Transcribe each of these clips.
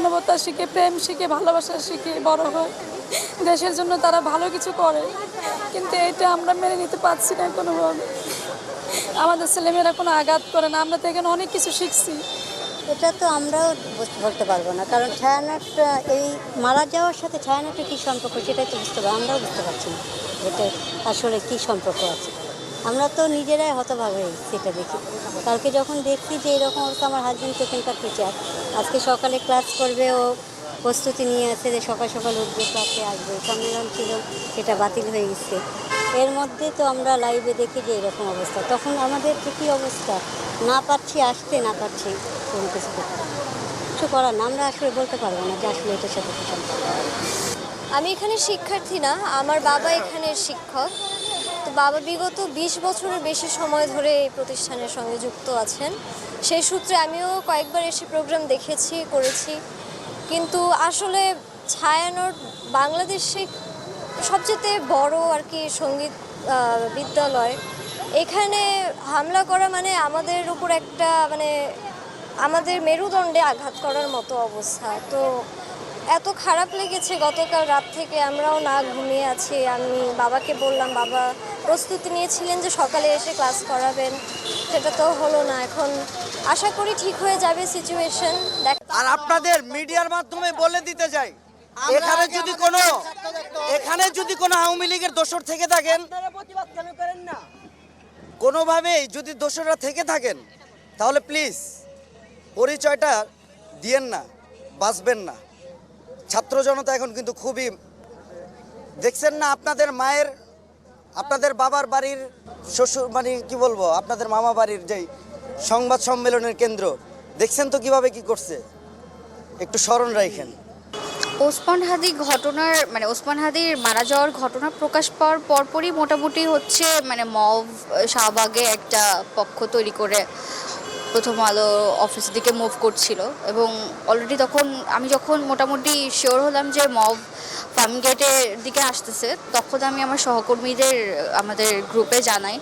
মানবতা শিখে, প্রেম শিখে, ভালোবাসা শিখে বড় হয়। দেশের জন্য তারা ভালো কিছু করে, কিন্তু এটা আমরা মেনে নিতে পারছি না কোনোভাবে। আমাদের ছেলেমেয়েরা কোনো আঘাত করে না, আমরা তো এখানে অনেক কিছু শিখছি। এটা তো আমরাও বলতে পারব না, কারণ ছায়ানট এই মারা যাওয়ার সাথে ছায়ানটের কী সম্পর্ক, সেটাই তো বুঝতে পারব, আমরাও বুঝতে পারছি না এটা আসলে কী সম্পর্ক আছে। আমরা তো নিজেরাই হতভাগ হয়ে সেটা দেখি। কালকে যখন দেখছি যে এরকম অবস্থা, আমার হাজব্যান্ড সেখানকার টিচার আজকে সকালে ক্লাস করবে, ও প্রস্তুতি নিয়ে আছে যে সকাল সকাল উঠবে ক্লাসে আসবে। সম্মেলন ছিল, সেটা বাতিল হয়ে গেছে। এর মধ্যে তো আমরা লাইভে দেখি যে এরকম অবস্থা। তখন আমাদের কী অবস্থা? না পারছি, আসতে না পারছি। কোনো কিছু করতে কিছু করার না, আমরা আসলে বলতে পারব না যে আসলে এটার সাথে আমি এখানে শিক্ষার্থী না, আমার বাবা এখানের শিক্ষক। তো বাবা বিগত বিশ বছরের বেশি সময় ধরে এই প্রতিষ্ঠানের সঙ্গে যুক্ত আছেন। সেই সূত্রে আমিও কয়েকবার এসে প্রোগ্রাম দেখেছি, করেছি। কিন্তু আসলে ছায়ানট বাংলাদেশে সবচেয়ে বড় আর কি সংগীত বিদ্যালয়। এখানে হামলা করা মানে আমাদের উপর একটা মানে আমাদের মেরুদণ্ডে আঘাত করার মতো অবস্থা। তো এত খারাপ লেগেছে গতকাল রাত থেকে, আমরাও না ঘুমিয়ে আছি। আমি বাবাকে বললাম, বাবা প্রস্তুতি নিয়েছিলেন যে সকালে এসে ক্লাস করাবেন। সেটা তো হলো না। এখন আশা করি ঠিক হয়ে যাবে সিচুয়েশন দেখ আর আপনাদের মিডিয়ার মাধ্যমে বলে দিতে চাই এখানে যদি কোনো এখানে যদি কোনো আওয়ামী লীগের দোষর থেকে থাকেন কোনোভাবেই যদি দোসররা থেকে থাকেন তাহলে প্লিজ পরিচয়টা দিয়েন না বাঁচবেন না। ছাত্র জনতা এখন কিন্তু খুবই দেখছেন না আপনাদের মায়ের আপনাদের বাবার বাড়ির শ্বশুর মানে কি বলব, আপনাদের মামা বাড়ির যেই সংবাদ সম্মেলনের কেন্দ্র, দেখছেন তো কীভাবে কি করছে? একটু স্মরণ রাখেন। ওসমান হাদি ঘটনার মানে ওসমান হাদির মারা যাওয়ার ঘটনা প্রকাশ পাওয়ার পরপরই মোটামুটি হচ্ছে মানে মব, শাহবাগে একটা পক্ষ তৈরি করে প্রথম আলো অফিসের দিকে মুভ করছিল এবং অলরেডি তখন আমি যখন মোটামুটি শিওর হলাম যে মব ফার্ম গেটের দিকে আসতেছে, তখন আমি আমার সহকর্মীদের, আমাদের গ্রুপে জানাই।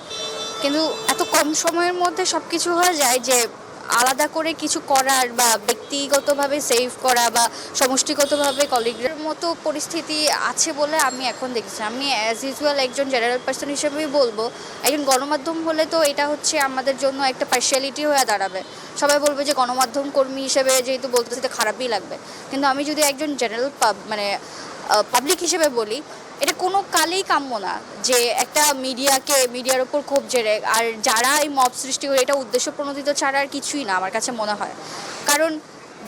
কিন্তু এত কম সময়ের মধ্যে সব কিছু হয়ে যায় যে আলাদা করে কিছু করার বা ব্যক্তিগতভাবে সেভ করা বা সমষ্টিগতভাবে কলিগের মতো পরিস্থিতি আছে বলে আমি এখন দেখছি। আমি অ্যাজ ইউজুয়াল একজন জেনারেল পার্সন হিসেবেই বলব। একজন গণমাধ্যম হলে তো এটা হচ্ছে আমাদের জন্য একটা পার্শিয়ালিটি হয়ে দাঁড়াবে। সবাই বলবে যে গণমাধ্যম কর্মী হিসেবে যেহেতু বলতেছে তো খারাপই লাগবে। কিন্তু আমি যদি একজন জেনারেল মানে পাবলিক হিসেবে বলি এটা কোনো কালেই কাম্য না যে একটা মিডিয়াকে, মিডিয়ার ওপর খুব জেরে, আর যারা এই মব সৃষ্টি করে এটা উদ্দেশ্য প্রণোদিত ছাড়া আর কিছুই না আমার কাছে মনে হয়। কারণ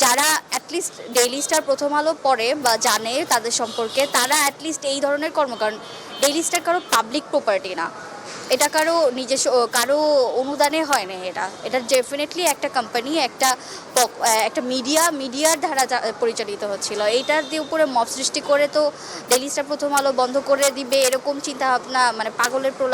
যারা অ্যাটলিস্ট ডেইলি স্টার প্রথম আলো পড়ে বা জানে তাদের সম্পর্কে, তারা অ্যাটলিস্ট এই ধরনের কর্ম কারণ ডেইলি স্টার কারও পাবলিক প্রপার্টি না। এটা কারও নিজস্ব কারও অনুদানে হয় না এটা। এটা ডেফিনেটলি একটা কোম্পানি একটা একটা মিডিয়া মিডিয়ার যা- পরিচালিত হচ্ছিল। এইটার দিয়ে উপরে মব সৃষ্টি করে তো ডেলি স্টার প্রথম আলো বন্ধ করে দিবে, এরকম চিন্তা ভাবনা মানে পাগলের